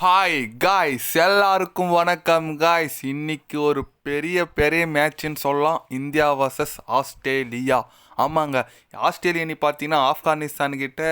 Hi guys எல்லாருக்கும் வணக்கம் guys இன்னைக்கு ஒரு பெரிய பெரிய மேட்ச்னு சொல்லலாம். India versus Australia. ஆமாங்க. ஆஸ்திரேலியா நீ பார்த்தீங்கன்னா ஆப்கானிஸ்தான் கிட்ட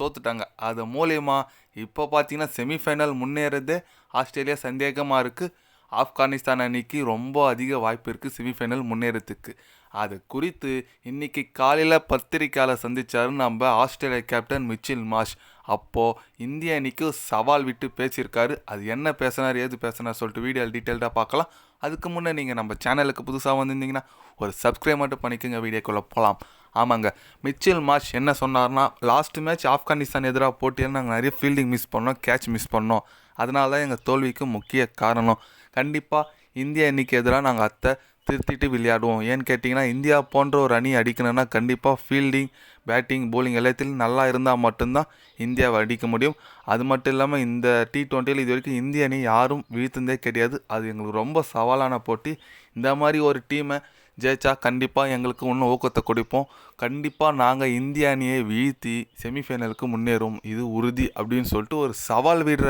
தோத்துட்டாங்க. அது மூலயமா இப்போ பார்த்தீங்கன்னா செமிஃபைனல் முன்னேறது ஆஸ்திரேலியா சந்தேகமாக இருக்குது ஆப்கானிஸ்தான் அன்னைக்கு ரொம்ப அதிக வாய்ப்பு இருக்குது செமிஃபைனல் முன்னேறதுக்கு. அது குறித்து இன்னைக்கு காலையில் பத்திரிக்கையாளர் சந்தித்தார் நம்ம ஆஸ்திரேலியா கேப்டன் மிச்சில் மாஷ். அப்போது இந்திய அணிக்கு சவால் விட்டு பேசியிருக்காரு. அது என்ன பேசினார் ஏது பேசினார் சொல்லிட்டு வீடியோ டீட்டெயில்டாக பார்க்கலாம். அதுக்கு முன்னே நீங்கள் நம்ம சேனலுக்கு புதுசாக வந்திருந்தீங்கன்னா ஒரு சப்ஸ்கிரைப் மட்டும் பண்ணிக்கோங்க வீடியோக்குள்ளே போகலாம் ஆமாங்க மிச்சில் மாஷ் என்ன சொன்னார்னா லாஸ்ட் மேட்ச் ஆப்கானிஸ்தான் எதிராக போட்டியில் நாங்கள் நிறைய ஃபீல்டிங் மிஸ் பண்ணோம் கேட்ச் மிஸ் பண்ணோம். அதனால தான் எங்கள் தோல்விக்கு முக்கிய காரணம். கண்டிப்பாக இந்திய அணிக்கு எதிராக நாங்கள் அத்தை திருத்திட்டு விளையாடுவோம். ஏன்னு கேட்டிங்கன்னா இந்தியா போன்ற ஒரு அணி அடிக்கணும்னா கண்டிப்பாக ஃபீல்டிங் பேட்டிங் போலிங் எல்லாத்திலும் நல்லா இருந்தால் மட்டும்தான் இந்தியாவை அடிக்க முடியும். அது மட்டும் இல்லாமல் இந்த டி ட்வெண்ட்டியில் இது வரைக்கும் இந்திய அணி யாரும் வீழ்த்துனதே கிடையாது. அது எங்களுக்கு ரொம்ப சவாலான போட்டி. இந்த மாதிரி ஒரு டீமை ஜெயிச்சா கண்டிப்பாக எங்களுக்கு இன்னும் ஊக்கத்தை கொடுப்போம். கண்டிப்பாக நாங்கள் இந்திய அணியை வீழ்த்தி செமிஃபைனலுக்கு முன்னேறும் இது உறுதி அப்படின்னு சொல்லிட்டு ஒரு சவால் விடுற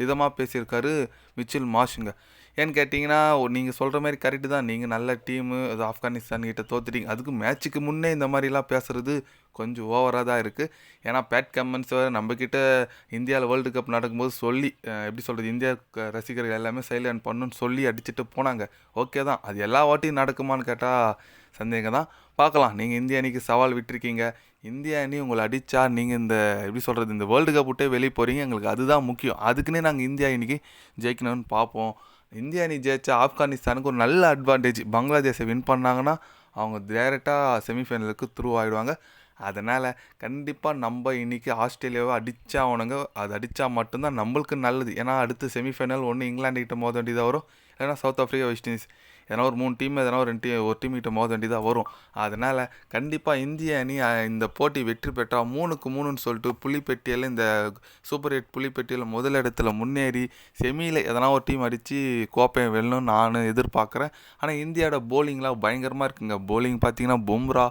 விதமாக பேசியிருக்காரு மிச்சில் மாஷுங்க. ஏன்னு கேட்டிங்கன்னா நீங்கள் சொல்கிற மாதிரி கரெக்டு தான். நீங்கள் நல்ல டீமு அது ஆப்கானிஸ்தான் கிட்ட தோத்துட்டீங்க. அதுக்கு மேட்ச்சுக்கு முன்னே இந்த மாதிரிலாம் பேசுகிறது கொஞ்சம் ஓவராக தான் இருக்குது ஏன்னா பேட் கம்மன்ஸ் நம்மக்கிட்ட இந்தியாவில் வேர்ல்டு கப் நடக்கும்போது சொல்லி எப்படி சொல்கிறது இந்தியா ரசிகர்கள் எல்லாமே சைலண்ட் பண்ணுன்னு சொல்லி அடிச்சுட்டு போனாங்க. ஓகே தான். அது எல்லா வாட்டியும் நடக்குமான்னு கேட்டால் சந்தேகம் தான். பார்க்கலாம். நீங்கள் இந்திய அணிக்கு சவால் விட்டுருக்கீங்க. இந்திய அணி உங்களை அடித்தா நீங்கள் இந்த எப்படி சொல்கிறது இந்த வேர்ல்டு கப் விட்டே வெளியே போகிறீங்க எங்களுக்கு அதுதான் முக்கியம். அதுக்குன்னே நாங்கள் இந்தியா இன்னைக்கு ஜெயிக்கணும்னு பார்ப்போம். இந்தியா அணி ஜெயிச்சா ஆப்கானிஸ்தானுக்கு ஒரு நல்ல அட்வான்டேஜ் பங்களாதேஷை வின் பண்ணாங்கன்னா அவங்க டேரெக்டாக செமிஃபைனலுக்கு த்ரூ ஆகிடுவாங்க அதனால் கண்டிப்பாக நம்ம இன்னைக்கு ஆஸ்திரேலியாவை அடிச்சா அது அடித்தா மட்டும்தான் நம்மளுக்கு நல்லது. ஏன்னா அடுத்து செமிஃபைனல் ஒன்று இங்கிலாண்டுக்கிட்ட மோத வேண்டியதாக வரும். ஏன்னா சவுத் ஆஃப்ரிக்கா வெஸ்ட் இண்டீஸ் எதனா ஒரு மூணு டீம் எதனா ஒரு ரெண்டு டீம் ஒரு டீம் கிட்ட மோத வேண்டியதாக வரும். அதனால் கண்டிப்பாக இந்திய அணி இந்த போட்டி வெற்றி பெற்றால் மூணுக்கு மூணுன்னு சொல்லிட்டு புலிப்பெட்டியில் இந்த சூப்பர் எயிட் புலிப்பெட்டியில் முதல் இடத்துல முன்னேறி செமியில் எதனா ஒரு டீம் அடித்து கோப்பையை வெல்லணும்னு நான் எதிர்பார்க்குறேன். ஆனால் இந்தியாவோட போலிங்லாம் பயங்கரமாக இருக்குங்க. போலிங் பார்த்தீங்கன்னா பும்ரா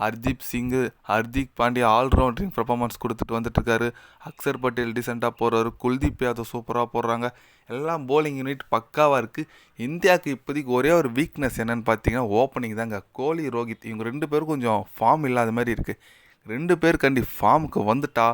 ஹர்தீப் சிங்கு ஹர்திக் பாண்டியா ஆல்ரவுண்டரிங் பர்ஃபார்மன்ஸ் கொடுத்துட்டு வந்துட்டுருக்காரு. அக்சர் பட்டேல் டீசெண்டாக போடுறாரு குல்தீப் யாதவ் சூப்பராக போடுறாங்க. எல்லாம் போலிங் யூனிட் பக்காவாக இருக்குது இந்தியாவுக்கு இப்போதைக்கு ஒரே ஒரு வீக்னஸ் என்னென்னு பார்த்தீங்கன்னா ஓப்பனிங் தாங்க. கோலி ரோஹித் இவங்க ரெண்டு பேரும் கொஞ்சம் ஃபார்ம் இல்லாத மாதிரி இருக்குது ரெண்டு பேர் கண்டி ஃபார்முக்கு வந்துட்டா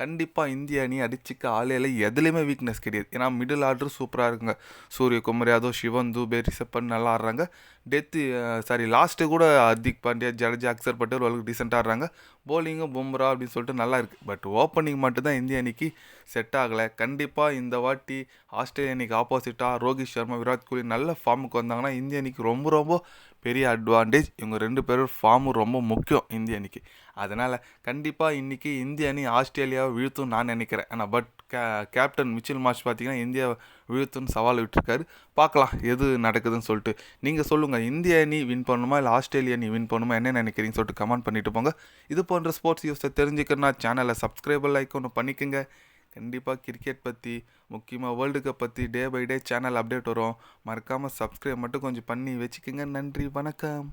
கண்டிப்பாக இந்திய அணி அடிச்சுக்க ஆலையில் எதுலேயுமே வீக்னஸ் கிடையாது. ஏன்னா மிடில் ஆர்டர் சூப்பராக இருக்குங்க. சூரியகுமார் யாதவ் சிவன் துபே ரிஷப்பன் நல்லா ஆடுறாங்க. டெத்து சாரி லாஸ்ட்டு கூட ஹர்திக் பாண்டியா ஜடேஜா அக்சர் பட்டேல் ஓரளவுக்கு டீசெண்டாக ஆடுறாங்க. போலிங்கும் பும்ரா அப்படின்னு சொல்லிட்டு நல்லா இருக்குது பட் ஓப்பனிங் மட்டும்தான் இந்திய அணிக்கு செட் ஆகலை. கண்டிப்பாக இந்த வாட்டி ஆஸ்திரேலிய அணிக்கு ஆப்போசிட்டாக ரோஹித் சர்மா விராட் கோலி நல்ல ஃபார்முக்கு வந்தாங்கன்னா இந்திய அணிக்கு ரொம்ப ரொம்ப பெரிய அட்வான்டேஜ் இவங்க ரெண்டு பேரும் ஃபார்மும் ரொம்ப முக்கியம் இந்திய அணிக்கு. அதனால் கண்டிப்பாக இன்றைக்கி இந்திய அணி ஆஸ்திரேலியாவை வீழ்த்தும் நான் நினைக்கிறேன். ஆனால் பட் கே கேப்டன் மிச்சில் மாஷ் பார்த்திங்கன்னா இந்தியா வீழ்த்துன்னு சவால் விட்டுருக்காரு. பார்க்கலாம் எது நடக்குதுன்னு சொல்லிட்டு. நீங்கள் சொல்லுங்கள் இந்திய அணி வின் பண்ணுமா இல்லை ஆஸ்திரேலியா அணி வின் பண்ணுமா என்ன நினைக்கிறீங்கன்னு சொல்லிட்டு கமெண்ட் பண்ணிட்டு போங்க. இது போன்ற ஸ்போர்ட்ஸ் யூஸை தெரிஞ்சுக்கணும்னா சேனலை சப்ஸ்கிரைபர் லைக் ஒன்று பண்ணிக்கோங்க. கண்டிப்பாக கிரிக்கெட் பற்றி முக்கியமாக வேர்ல்டு கப் பற்றி day by day channel update வரும். மறக்காமல் சப்ஸ்கிரைப் மட்டும் கொஞ்சம் பண்ணி வச்சுக்கோங்க. நன்றி வணக்கம்.